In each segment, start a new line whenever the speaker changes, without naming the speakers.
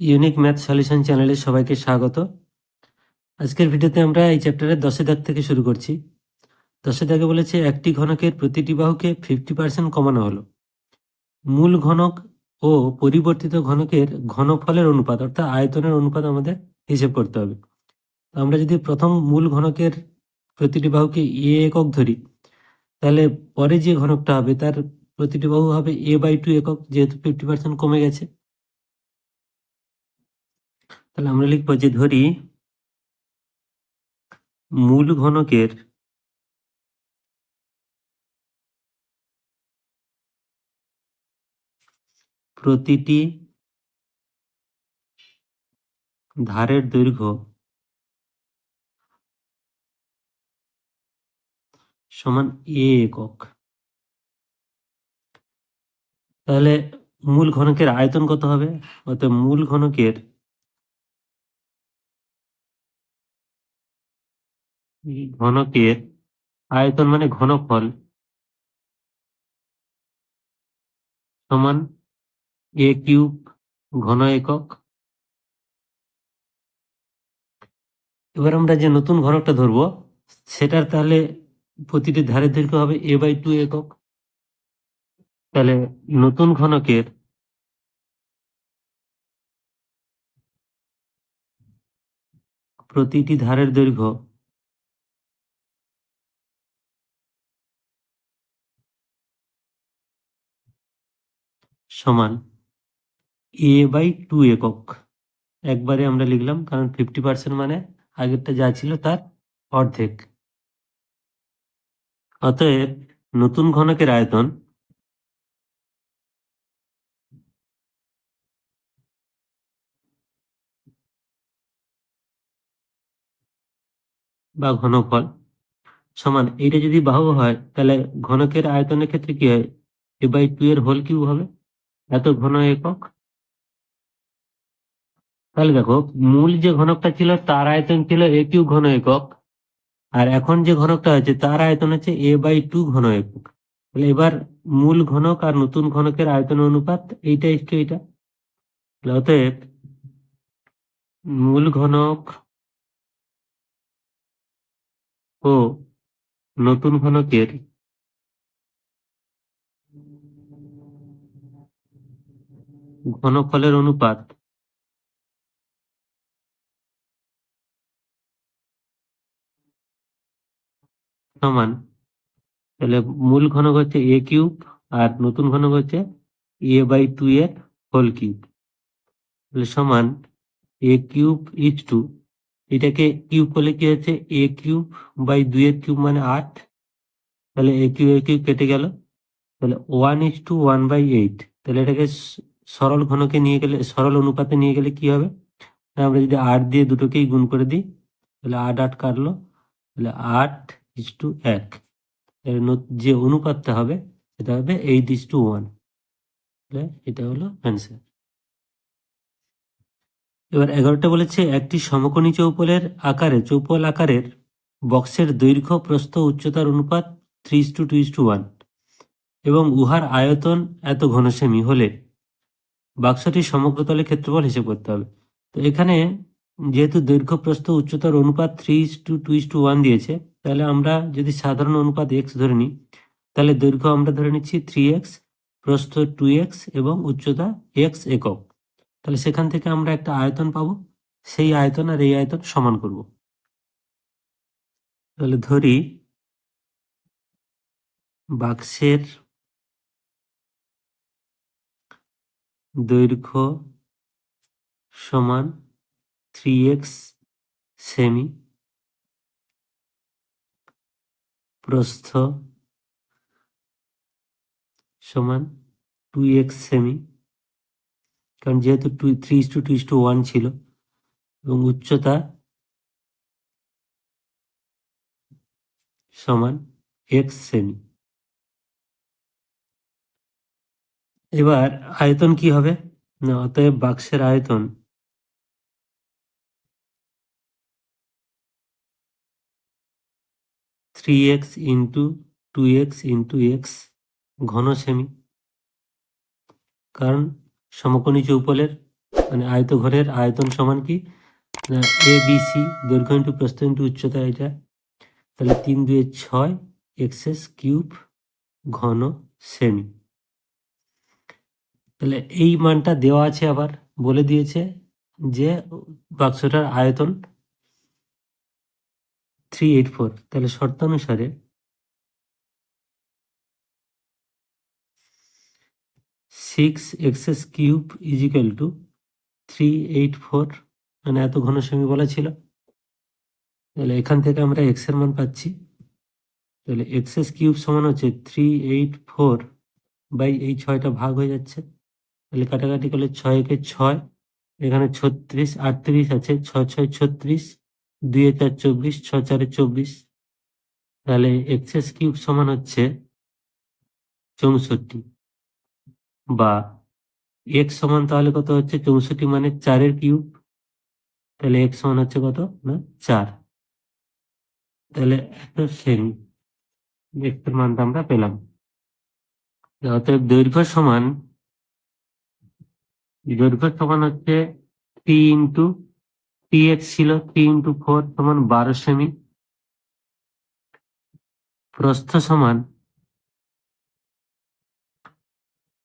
Unique math solution চ্যানেলে সবাইকে স্বাগত। আজকের ভিডিওতে আমরা এই চ্যাপ্টারের দশে দাগ থেকে শুরু করছি। দশে দাগে বলেছে, একটি ঘনকের প্রতিটি বাহুকে ফিফটি পার্সেন্ট কমানো হলো। মূল ঘনক ও পরিবর্তিত ঘনকের ঘনফলের অনুপাত, অর্থাৎ আয়তনের অনুপাত আমাদের হিসেব করতে হবে। আমরা যদি প্রথম মূল ঘনকের প্রতিটি বাহুকে এ একক ধরি, তাহলে পরে যে ঘনকটা হবে, তার প্রতিটি বাহু হবে এ বাই টু একক, যেহেতু ফিফটি পার্সেন্ট কমে গেছে। তাহলে আমরা লিখব যে ধরি মূল ঘনকের প্রতিটি ধারের দৈর্ঘ্য সমান এ একক। তাহলে মূল ঘনকের আয়তন কত হবে? অর্থাৎ মূল ঘনকের ঘনকের আয়তন মানে ঘনফল সমান এ কিউব ঘন একক। এবার আমরা যে নতুন ঘনকটা ধরবো, সেটার তাহলে প্রতিটি ধারের দৈর্ঘ্য হবে এ বাই টু একক। তাহলে নতুন ঘনকের প্রতিটি ধারের দৈর্ঘ্য সমান এ বাই টু একক। একবারে আমরা লিখলাম, কারণ ফিফটি পার্সেন্ট মানে আগেরটা যা ছিল তার অর্ধেক। অতএব নতুন ঘনকের আয়তন বা ঘনফল সমান, এইটা যদি বাহু হয়, তাহলে ঘনকের আয়তনের ক্ষেত্রে কি হয়? এ বাই টু এর হোল কিউব হবে। এত ঘন একক? তাহলে দেখো, মূল যে ঘনকটা ছিল, তার আয়তন ছিল এ কিউ ঘন একক। আর এখন যে ঘনকটা হচ্ছে তার আয়তন হচ্ছে এ বাই টু ঘন একক। তাহলে এবার মূল ঘনক আর নতুন ঘনকের আয়তন অনুপাত, এইটা ইস্টু এইটা। অতএব মূল ঘনক ও নতুন ঘনকের ঘনফলের অনুপাত। সমান, তাহলে মূল ঘনক হচ্ছে এ কিউব আর নতুন ঘনক হচ্ছে এ বাই টু এর হোল কিউব। তাহলে সমান এ কিউব ইজ টু এটাকে কিউব করলে কি হচ্ছে? এ কিউব বাই দুই এর কিউব মানে আট। তাহলে এ কিউ এ কিউব কেটে গেল। তাহলে one is to one by eight তাহলে এটাকে সরল ঘনকে নিয়ে গেলে, সরল অনুপাতে নিয়ে গেলে কি হবে? আমরা যদি আট দিয়ে দুটোকেই গুণ করে দিই, তাহলে আট আট কাটলো, তাহলে আট ইজ টু এক। যে অনুপাতটা হবে, সেটা হবে এইট ইজ টু ওয়ান তাহলে এটা হলো অ্যান্সার এবার এগারোটা বলেছে, একটি সমকোণী চৌপলের আকারে চৌপল আকারের বক্সের দৈর্ঘ্য, প্রস্থ, উচ্চতার অনুপাত three to two to one এবং উহার আয়তন এত ঘন সেমি হলে বাক্সটির সমগ্র তলের ক্ষেত্রফল হিসেব করতে হবে। তো এখানে যেহেতু দৈর্ঘ্য, প্রস্থ, উচ্চতার অনুপাত three to two is to one দিয়েছে, তাহলে আমরা যদি সাধারণ অনুপাত এক্স ধরে নিই, তাহলে দৈর্ঘ্য আমরা ধরে নিচ্ছি থ্রি এক্স প্রস্থ টু এক্স এবং উচ্চতা এক্স একক। তাহলে সেখান থেকে আমরা একটা আয়তন পাবো, সেই আয়তন আর এই আয়তন সমান করব। তাহলে ধরি বাক্সের দৈর্ঘ্য সমান থ্রি এক্স সেমি প্রস্থ সমান টু এক্স সেমি কারণ যেহেতু to three to two to one ছিল এবং উচ্চতা সমান এক্স সেমি এবার আয়তন কি হবে? না, অতএব বাক্সের আয়তন। Three x into two x into x ঘন সেমি কারণ সমকোণী চৌপলের মানে আয়তঘরের আয়তন সমান কি? না এ বি সি দৈর্ঘ্য ইন্টু প্রস্থ ইন্টু উচ্চতা এটা। তাহলে তিন দুয়ে ছয় এক্সএস কিউব ঘন সেমি তাহলে এই মানটা দেওয়া আছে আবার, বলে দিয়েছে যে বাক্সটার আয়তন থ্রি এইট ফোর তাহলে শর্তানুসারে six x's cube equal to three eight four মানে এত ঘন সেমি বলা ছিল। তাহলে এখান থেকে আমরা এক্সের মান পাচ্ছি। তাহলে এক্সএস কিউব সমান হচ্ছে থ্রি এইট ফোর বাই এই ছয়টা ভাগ হয়ে যাচ্ছে। তাহলে কাটাকাটি করলে ছয় একে ছয়, এখানে ছত্রিশ, আটত্রিশ আছে, ছয় ছয়, ছত্রিশ, দুই চার, চব্বিশ, ছয়, চারে চব্বিশ। তাহলে এক্সএস কিউব সমান হচ্ছে চৌষট্টি। বা এক সমান তাহলে কত হচ্ছে? চৌষট্টি মানে চারের কিউব। তাহলে এক সমান হচ্ছে কত? না, চার। তাহলে এত সেমি এক্সের মানটা আমরা পেলাম। অতএব দৈর্ঘ্য সমান দৈর্ঘ্য সমান হচ্ছে থ্রি ইন্টু থ্রি এক্স ছিল থ্রি ইন্টু ফোর সমান বারো সেমি প্রস্থ সমান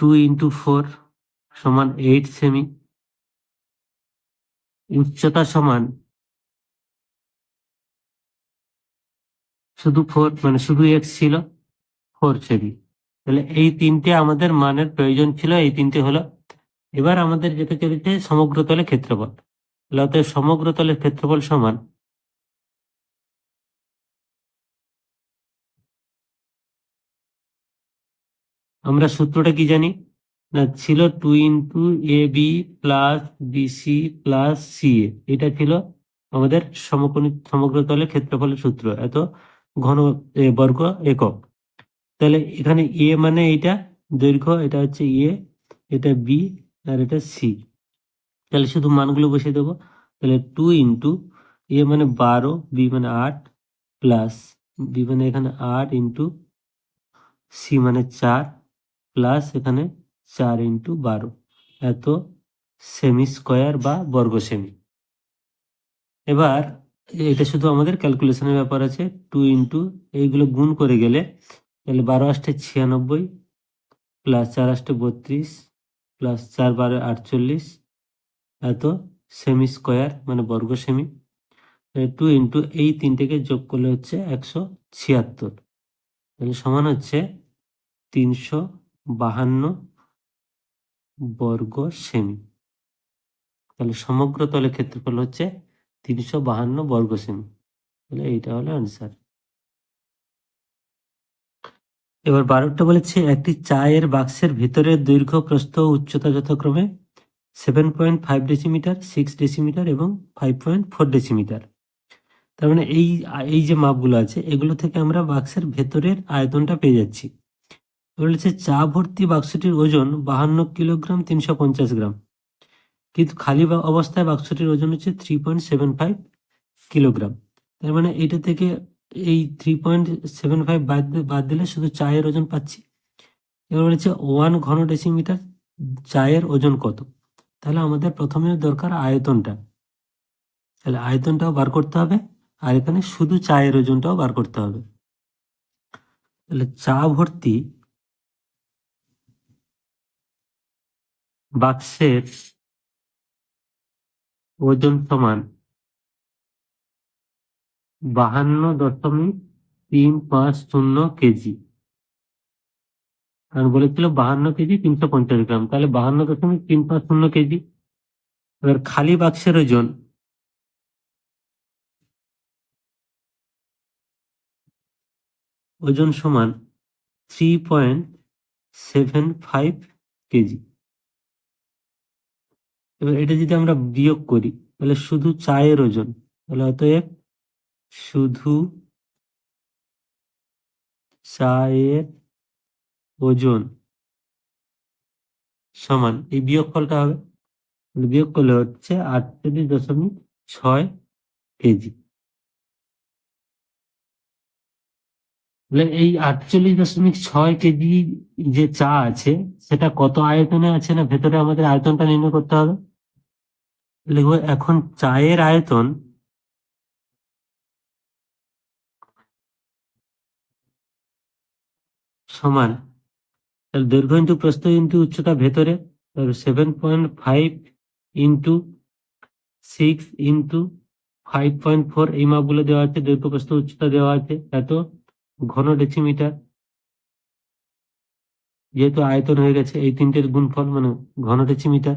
টু ইন্টু ফোর সমান এইট সেমি উচ্চতা সমান শুধু ফোর মানে শুধু এক্স ছিল ফোর সেমি তাহলে এই তিনটে আমাদের মানের প্রয়োজন ছিল, এই তিনটে হলো এবার আমাদের যেতে চলেছে সমগ্র তলে ক্ষেত্রফল। তাহলে সমগ্র তলের ক্ষেত্রফল সমান আমরা সূত্রটা কি জানি? না, ছিল two into A B plus BC plus C এটা ছিল আমাদের সমকোণী, সমগ্র তলের ক্ষেত্রফলের সূত্র, এত ঘন বর্গ একক। তাহলে এখানে এ মানে এটা দৈর্ঘ্য এটা হচ্ছে এ এটা বি আর এটা সি তাহলে শুধু মানগুলো বসিয়ে দেবো। তাহলে টু ইন্টু এ মানে বারো বি মানে আট প্লাস বি মানে এখানে আট ইন্টু সি মানে চার প্লাস এখানে চার ইন্টু বারো। এত সেমি স্কোয়ার বা বর্গ সেমি এবার এটা শুধু আমাদের ক্যালকুলেশনের ব্যাপার আছে। টু ইন্টু এইগুলো গুণ করে গেলে তাহলে বারো আষ্টে ছিয়ানব্বই প্লাস চার আষ্টে বত্রিশ প্লাস চার বারো আটচল্লিশ, এত সেমি স্কোয়ার মানে বর্গ সেমি টু ইন্টু এই তিনটেকে যোগ করলে হচ্ছে একশো ছিয়াত্তর। তাহলে সমান হচ্ছে তিনশো বাহান্ন বর্গ সেমি তাহলে সমগ্র তলের ক্ষেত্রফল হচ্ছে তিনশো বাহান্ন বর্গ সেমি তাহলে এইটা হলো অ্যান্সার এবার বারোটা বলেছে, একটি চায়ের বাক্সের ভিতরের দৈর্ঘ্য, প্রস্থ, উচ্চতা যথাক্রমে seven point five decimetre six decimetre এবং ফাইভ পয়েন্ট ফোর ডেসিমিটার তার মানে এই এই যে মাপগুলো আছে, এগুলো থেকে আমরা বাক্সের ভেতরের আয়তনটা পেয়ে যাচ্ছি। বলেছে, চা ভর্তি বাক্সটির ওজন বাহান্ন কিলোগ্রাম তিনশো পঞ্চাশ গ্রাম। কিন্তু খালি অবস্থায় বাক্সটির ওজন হচ্ছে three point seven five kilogram. তার মানে এটা থেকে এই থ্রি পয়েন্ট সেভেন ফাইভ বাদ বাদ দিলে শুধু চায়ের ওজন পাচ্ছি। এবার বলেছে ওয়ান ঘন ডেসিমিটার চায়ের ওজন কত? তাহলে আমাদের প্রথমে দরকার আয়তনটা। তাহলে আয়তনটাও বার করতে হবে, আর এখানে শুধু চায়ের ওজনটাও বার করতে হবে। তাহলে চা ভর্তি বাক্সের ওজন সমান বাহান্ন দশমিক তিন পাঁচ শূন্য কেজি। কারণ বলেছিল বাহান্ন কেজি তিনশো পঞ্চাশ গ্রাম। তাহলে বাহান্ন দশমিক তিন পাঁচ শূন্য কেজি। এবার খালি বাক্সের ওজন। ওজন সমান three point seven five KG. এবার এটা যদি আমরা বিয়োগ করি, তাহলে শুধু চায়ের ওজন। তাহলে অতএব শুধু চায়ের ওজন সমান। এই বিয়োগফলটা হবে বিয়োগ করলে হচ্ছে আটচল্লিশ দশমিক ছয় কেজি। এই আটচল্লিশ দশমিক ছয় কেজি যে চা আছে, সেটা কত আয়তনে আছে না ভেতরে আমাদের আয়তনটা নির্ণয় করতে হবে? এখন চায়ের আয়তন সমান। তাহলে দৈর্ঘ্য ইন্টু প্রস্থ ইন্টু উচ্চতা ভেতরে seven point five into six into five point four এই মাপগুলো দেওয়া আছে, দৈর্ঘ্য, প্রস্থ, উচ্চতা দেওয়া আছে, এত ঘন ডেসিমিটার যেহেতু আয়তন হয়ে গেছে, এই তিনটের গুণফল মানে ঘন ডেসিমিটার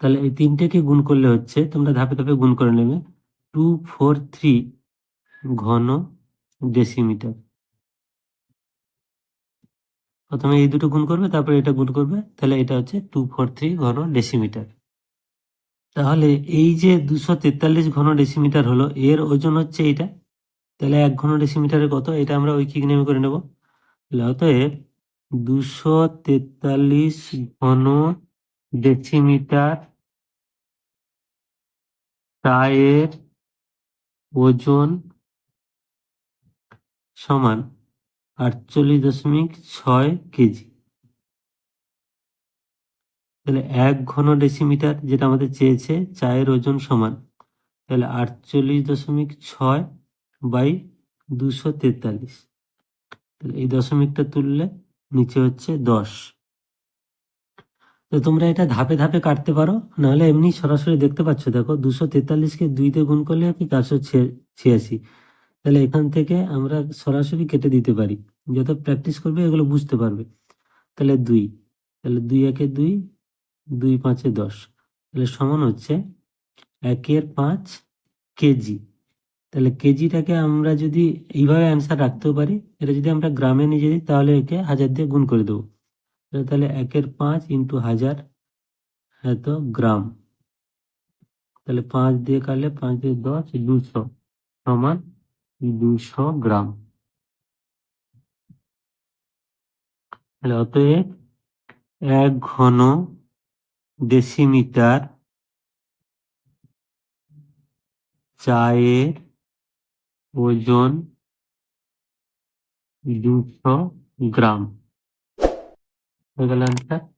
তাহলে এই তিনটেকে গুণ করলে হচ্ছে, তোমরা ধাপে ধাপে গুণ করে নেবে টু ফোর থ্রি ঘন ডেসিমিটার প্রথমে এই দুটো গুণ করবে, তারপরে এটা গুণ করবে, তাহলে এটা হচ্ছে টু ফোর থ্রি ঘন ডেসিমিটার তাহলে এই যে দুশো তেতাল্লিশ ঘন ডেসিমিটার হলো, এর ওজন হচ্ছে এইটা, তাহলে এক ঘন ডেসিমিটারে কত? এটা আমরা ঐকিক নেমে করে নেব। অতএব দুশো তেতাল্লিশ ঘন ডেসিমিটার চায়ের ওজন সমান আটচল্লিশ দশমিক ছয় কেজি। তাহলে এক ঘন ডেসিমিটার যেটা আমাদের চেয়েছে চায়ের ওজন সমান, তাহলে আটচল্লিশ দশমিক ছয় বাই দুশো তেতাল্লিশ। তাহলে এই দশমিকটা তুললে নিচে হচ্ছে দশ। তো তোমরা এটা ধাপে ধাপে কাটতে পারো, নাহলে এমনি সরাসরি দেখতে পাচ্ছ, দেখো দুশো তেতাল্লিশকে দুইতে গুণ করলে হচ্ছে চারশো ছিয়াশি। তাহলে এখান থেকে আমরা সরাসরি কেটে দিতে পারি। যত প্র্যাকটিস করবে, এগুলো বুঝতে পারবে। তাহলে দুই। তাহলে দুই একে দুই দুই পাঁচে দশ। তাহলে সমান হচ্ছে একের পাঁচ কেজি। তাহলে কেজিটাকে আমরা যদি এইভাবে অ্যান্সার রাখতেও পারি, এটা যদি আমরা গ্রামে নিয়ে যাই তাহলে একে হাজার দিয়ে গুণ করে দেবো। তাহলে- একের পাঁচ ইন্টু হাজার, এত গ্রাম। তাহলে পাঁচ দিয়ে কাটলে পাঁচ দিয়ে দশ, দুশো সমান দুশো গ্রাম। অতএব এক ঘন ডেসিমিটার চায়ের ওজন দুশো গ্রাম। হয়ে গেল অ্যান্সার